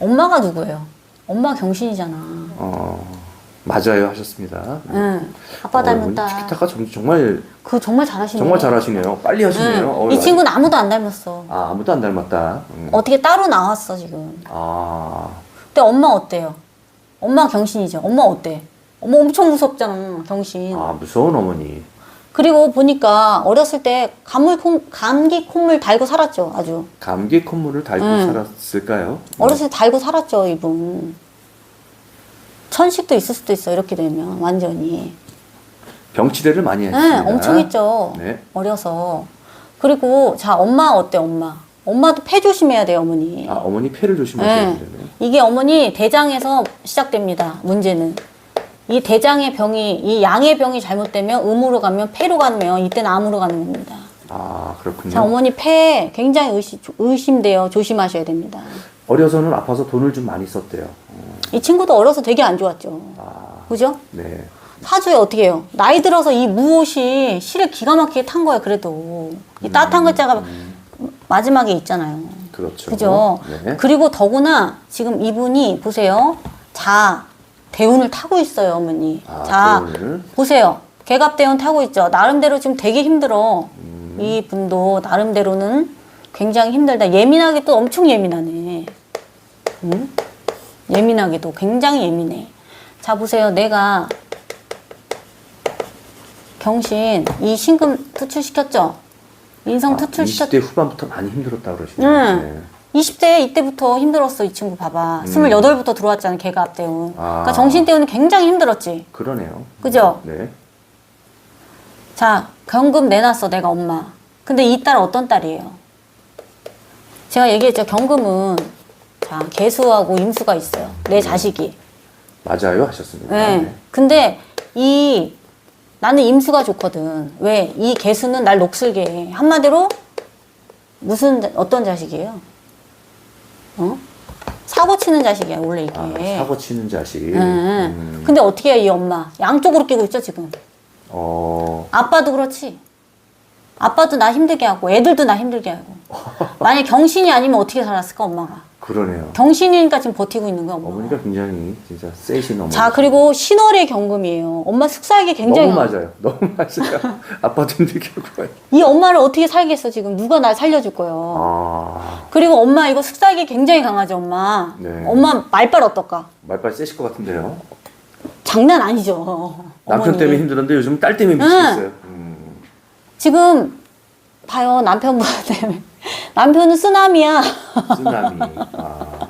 엄마가 누구예요? 엄마 경신이잖아. 어, 맞아요 하셨습니다. 응. 아빠 어, 닮았다. 티키타카 정, 정말 그거 정말 잘하시네. 정말 잘하시네요. 빨리 하시네요. 응. 어, 이 친구는 아무도 안 닮았어. 아 아무도 안 닮았다. 음. 어떻게 따로 나왔어 지금. 아 근데 엄마 어때요? 엄마 경신이죠. 엄마 어때? 엄마 엄청 무섭잖아 경신. 아, 무서운 어머니. 그리고 보니까 어렸을 때 감물 콩, 감기 콧물 달고 살았죠 아주. 감기 콧물을 달고 응. 살았을까요? 어렸을 때 달고 살았죠 이분. 천식도 있을 수도 있어 이렇게 되면 완전히. 병치레를 많이 네, 했습니다. 엄청 했죠. 네. 어려서. 그리고 자 엄마 어때 엄마? 엄마도 폐 조심해야 돼요 어머니. 아 어머니 폐를 조심하셔야 네. 되네. 이게 어머니 대장에서 시작됩니다. 문제는 이 대장의 병이 이 양의 병이 잘못되면 음으로 가면 폐로 가면 이때는 암으로 가는 겁니다. 아 그렇군요. 자 어머니 폐 굉장히 의심, 의심돼요. 조심하셔야 됩니다. 어려서는 아파서 돈을 좀 많이 썼대요. 어, 이 친구도 어려서 되게 안 좋았죠. 아 그죠? 네. 사주에 어떻게 해요? 나이 들어서 이 무옷이 실을 기가 막히게 탄 거예요. 그래도 이 따뜻한 글자가 마지막에 있잖아요. 그렇죠. 그죠? 네. 그리고 더구나 지금 이분이 보세요. 자, 대운을 타고 있어요, 어머니. 아, 자, 대운을. 보세요. 개갑대운 타고 있죠. 나름대로 지금 되게 힘들어. 음. 이 분도 나름대로는 굉장히 힘들다. 예민하게 또 엄청 예민하네. 응? 예민하게도 굉장히 예민해. 자, 보세요. 내가 경신 이 신금 투출시켰죠? 인성 아, 투출시켰죠? 20대 후반부터 많이 힘들었다 그러시네요. 응. 20대 이때부터 힘들었어 이 친구 봐봐. 28부터 들어왔잖아 걔가. 음. 아. 그러니까 정신 때우는 굉장히 힘들었지. 그러네요. 그죠? 네. 자 경금 내놨어 내가 엄마. 근데 이 딸 어떤 딸이에요? 제가 얘기했죠 경금은 자 개수하고 임수가 있어요. 내 자식이. 맞아요 하셨습니다. 네. 네. 근데 이 나는 임수가 좋거든. 왜? 이 개수는 날 녹슬게 해. 한마디로 무슨 자- 어떤 자식이에요? 어? 사고 치는 자식이야 원래 이게. 아, 사고 치는 자식. 네. 음, 근데 어떻게 해, 이 엄마? 양쪽으로 끼고 있죠, 지금. 어, 아빠도 그렇지. 아빠도 나 힘들게 하고, 애들도 나 힘들게 하고. 만약 경신이 아니면 어떻게 살았을까, 엄마가? 그러네요. 경신이니까 지금 버티고 있는 거야, 엄마가. 어머니가 굉장히 진짜 세신 어머니. 자, 그리고 신월의 경금이에요. 엄마 숙사하기 굉장히. 너무. 맞아요. 너무 맞아요. 아빠도 힘들게 하고. 이 엄마를 어떻게 살겠어, 지금. 누가 날 살려줄 거예요. 아, 그리고 엄마 이거 숙사하기 굉장히 강하죠, 엄마. 네. 엄마 말빨 어떨까? 말빨 세실 것 같은데요. 장난 아니죠. 남편 어머니. 때문에 힘들었는데 요즘 딸 때문에 미치겠어요. 음. 지금 봐요 남편분 때문에 남편은 쓰나미야 쓰나미. 아,